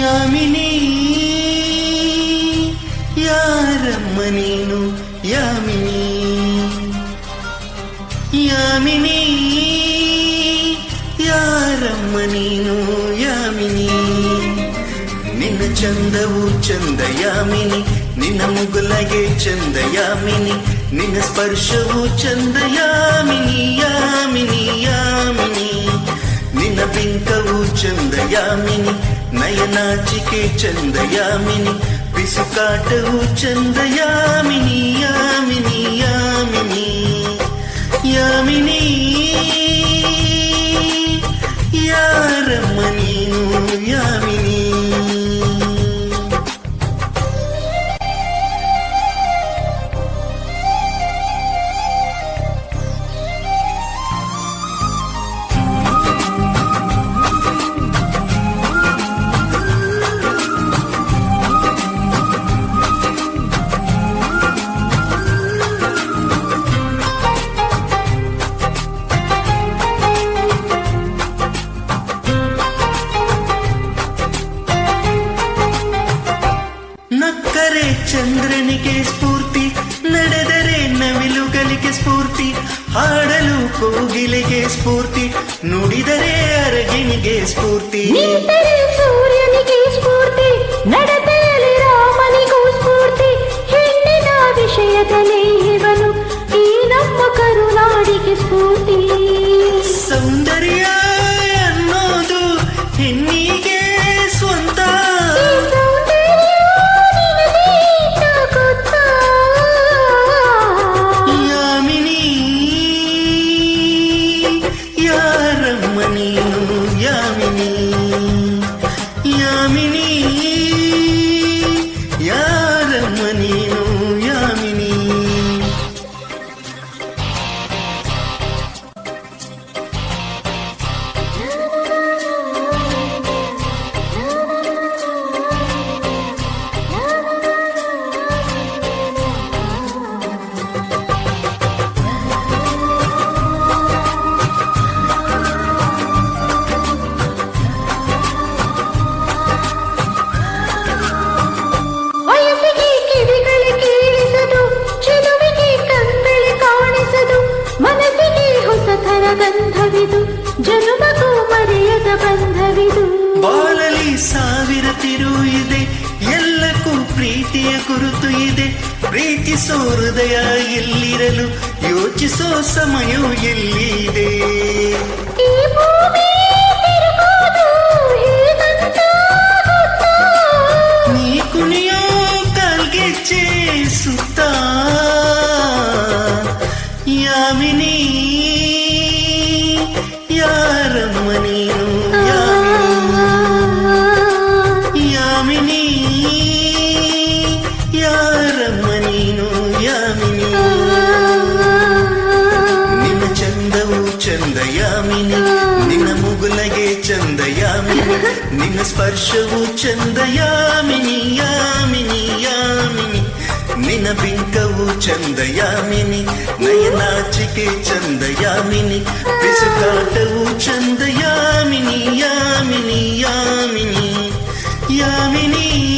ಯಾಮಿನಿ ಯಾರಮ್ಮ ನೀನು ಯಾಮಿನಿ ಯಾಮಿನಿ ಯಾರಮ್ಮ ನೀನು ಯಾಮಿನಿ ನಿನ್ನ ಚಂದವು ಚಂದ ಯಾಮಿನಿ ನಿನ್ನ ಮುಗುಲಗೆ ಚಂದ ಯಾಮಿನಿ ನಿನ್ನ ಸ್ಪರ್ಶವು ಚಂದ ಯಾಮಿನಿ ಯಾಮಿನಿ ಯಾಮಿನಿ ನಿನ್ನ ಬಿಂಕವು ಚಂದ ಯಾಮಿನಿ ನಯನಾಚಿಕೆ ಚಂದ ಯಾಮಿನಿ ಬಿಸುಕಾಟವು ಚಂದ ಯಾಮಿನಿ ಯಾಮಿನಿ ಯಾಮಿನಿ ನಕ್ಕರೆ ಚಂದ್ರನಿಗೆ ಸ್ಫೂರ್ತಿ, ನಡೆದರೆ ನವಿಲುಗಳಿಗೆ ಸ್ಫೂರ್ತಿ, ಹಾಡಲು ಕೋಗಿಲೆಗೆ ಸ್ಫೂರ್ತಿ, ನುಡಿದರೆ ಅರಗಿಣಿಗೆ ಸ್ಫೂರ್ತಿ. ಸೂರ್ಯನಿಗೆ ಸ್ಫೂರ್ತಿ ನಡತೆಯಲ್ಲಿ ರಾಮನಿಗೂ ಸ್ಫೂರ್ತಿ ಹೆಣ್ಣಿನ ವಿಷಯದಲ್ಲಿ ಗಂಧವಿದು ಜನುಮಗೂ ಮರೆಯದ ಬಂಧವಿದು ಬಾಳಲಿ ಸಾವಿರ ತಿರು ಇದೆ ಎಲ್ಲಕ್ಕೂ ಪ್ರೀತಿಯ ಗುರುತು ಇದೆ ಪ್ರೀತಿಸೋ ಹೃದಯ ಎಲ್ಲಿರಲು ಯೋಚಿಸೋ ಸಮಯ ಎಲ್ಲಿದೆ ಈ ಭೂಮಿ ತಿರುಗೋದು ಹೇಗಂತ ಗೊತ್ತಾ? ನೀ ಕುಣಿಯೋ ಕಾಲ್ಗೆಚ್ಚೆ ಸುತ್ತ ಯಾಮಿನಿ ಯಾರಮ್ಮ ನೀನು ಯಾಮಿನಿ ಯಾಮಿನಿ ಯಾರಮ್ಮ ನೀನು ಯಾಮಿನಿ ನಿನ್ನ ಚಂದವು ಚಂದ ಯಾಮಿನಿ ನಿನ್ನ ಮುಗುಲಗೆ ಚಂದ ಯಾಮಿನಿ ನಿನ್ನ ಸ್ಪರ್ಶವು ಚಂದ ಯಾಮಿನಿ ಯಾಮಿನಿ ಯಾಮಿನಿ నినవింకవు చందయామిని నయనాచికే చందయామిని పిసుకాటవు చందయామిని యామిని యామిని యామిని.